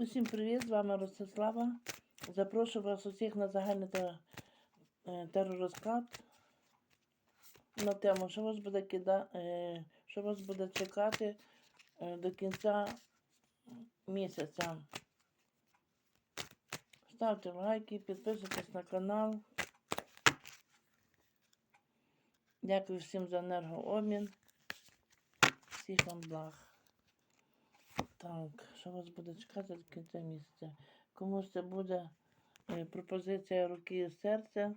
Усім привіт, з вами Ростислава. Запрошую вас усіх на загальний е, теророзклад на тему, що вас буде кида... е, що вас буде чекати е, до кінця місяця. Ставте лайки, підписуйтесь на канал. Дякую всім за енергообмін. Всіх вам благ. Так, що вас буде чекати до кінця місяця? Комусь це буде е, пропозиція руки і серця,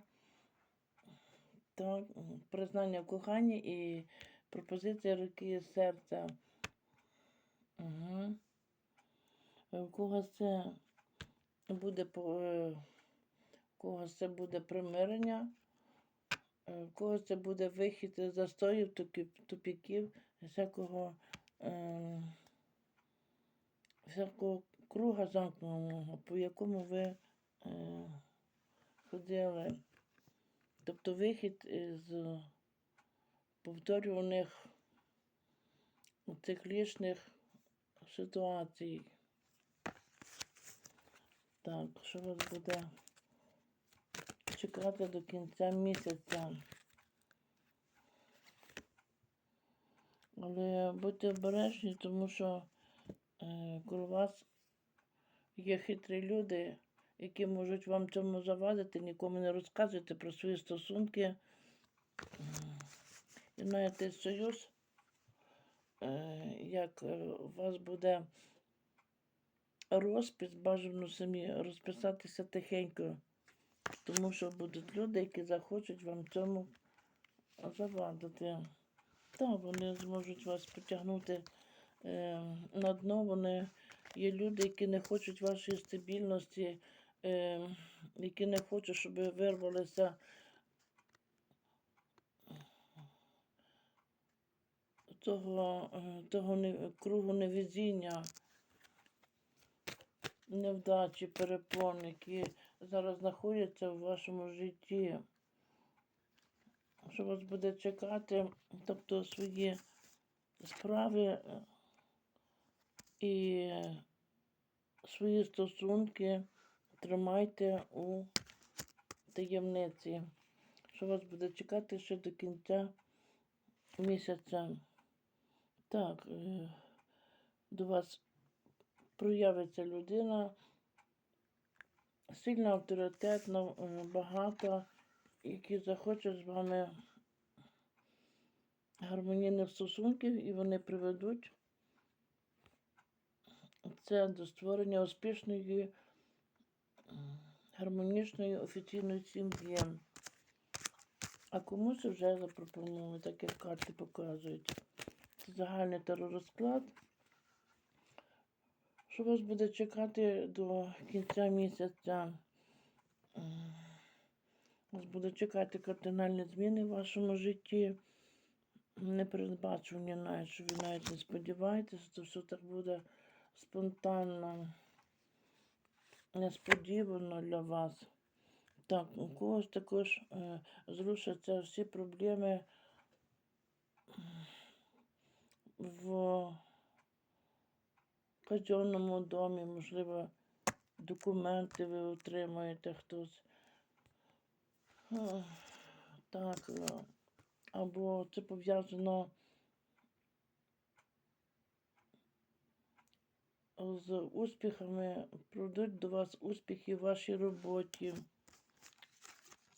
так, признання в коханні і пропозиція руки і серця. Угу. У когось це буде по- е, у когось це буде примирення, е, в когось це буде вихід із застоїв, тупіків, всякого. Е, всякого круга замкненого, по якому ви е, ходили. Тобто вихід із повторюваних циклічних ситуацій. Так, що вас буде чекати до кінця місяця? Але будьте обережні, тому що вас є хитрі люди, які можуть вам цьому завадити, нікому не розказуйте про свої стосунки. І знаєте, союз, е, як е, у вас буде розпис, бажано самі розписатися тихенько, тому що будуть люди, які захочуть вам цьому завадити. Так, вони зможуть вас потягнути е, на дно. Вони є люди, які не хочуть вашої стабільності, е, які не хочуть, щоб ви вирвалися того, е, того не, кругу невезіння, невдачі, перепон, які зараз знаходяться в вашому житті. Що вас буде чекати, тобто свої справи е, і свої стосунки тримайте у таємниці. Що вас буде чекати ще до кінця місяця. Так, е, до вас проявиться людина, сильна, авторитетна, е, багата, які захочуть з вами гармонійних стосунків, і вони приведуть це до створення успішної, гармонічної офіційної сім'ї. А комусь вже запропонували, так як карти показують. Це загальний теророзклад. Що вас буде чекати до кінця місяця? Вас буде чекати кардинальні зміни в вашому житті. Непередбачувані навіть, що ви навіть не сподіваєтеся, це все так буде спонтанно, несподівано для вас. Так, у когось також е, зрушаться всі проблеми в казенному домі, можливо, документи ви отримаєте хтось. Так, е, або це пов'язано з успіхами, прийдуть до вас успіхи в вашій роботі.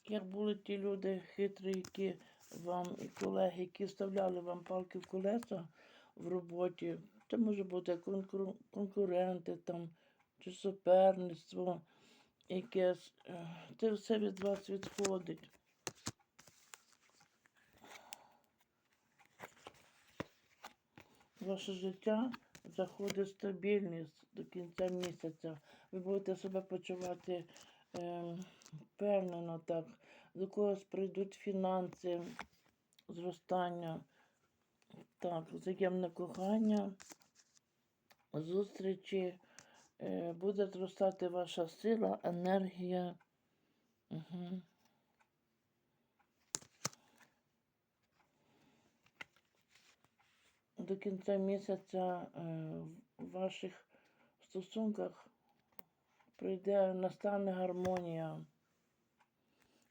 Як були ті люди хитрі, які вам і колеги, які вставляли вам палки в колеса в роботі, це може бути конкур- конкуренти там, чи суперництво якесь. Е, Це все від вас відходить. Ваше життя заходить стабільність до кінця місяця. Ви будете себе почувати е, впевнено так. До когось прийдуть фінанси, зростання, так, взаємне кохання, зустрічі. Е, буде зростати ваша сила, енергія. Угу. До кінця місяця е, в ваших стосунках прийде, настане гармонія.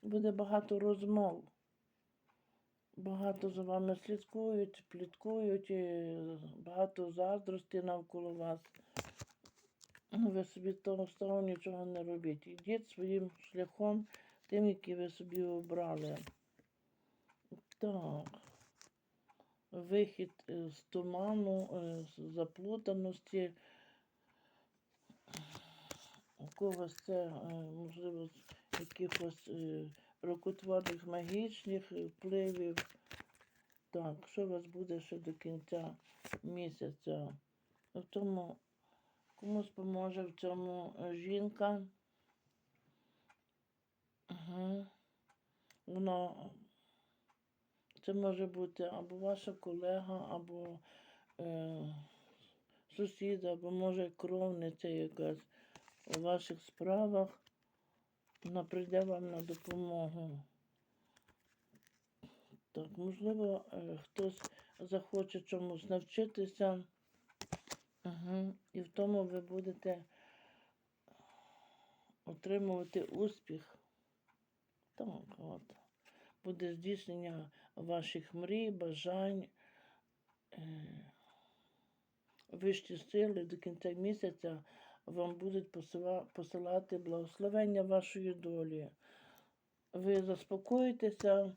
Буде багато розмов. Багато за вами слідкують, пліткують, і багато заздрості навколо вас. Ну, Ви собі того того нічого не робіть. Йдіть своїм шляхом, тим, який ви собі обрали. Так. Вихід е, з туману, е, з заплутаності. У когось це, е, можливо, якихось рукотворних магічних впливів. Так, що у вас буде ще до кінця місяця? В тому комусь поможе в цьому жінка. Угу. Вона це може бути або ваша колега, або е, сусіда, або може кровниця якась у ваших справах. Вона прийде вам на допомогу. Так, можливо, е, хтось захоче чомусь навчитися. Угу. І в тому ви будете отримувати успіх. Так, от. Буде здійснення ваших мрій, бажань. Е, Вищі сили до кінця місяця вам будуть посилати благословення вашої долі. Ви заспокоїтеся,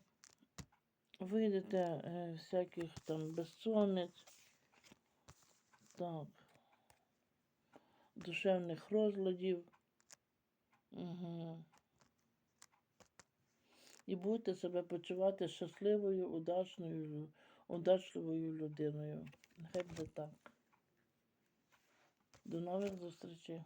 вийдете е, всяких там безсонниць, так, душевних розладів. Угу. І будете себе почувати щасливою, удачною, удачливою людиною. Хай буде так. До нових зустрічей.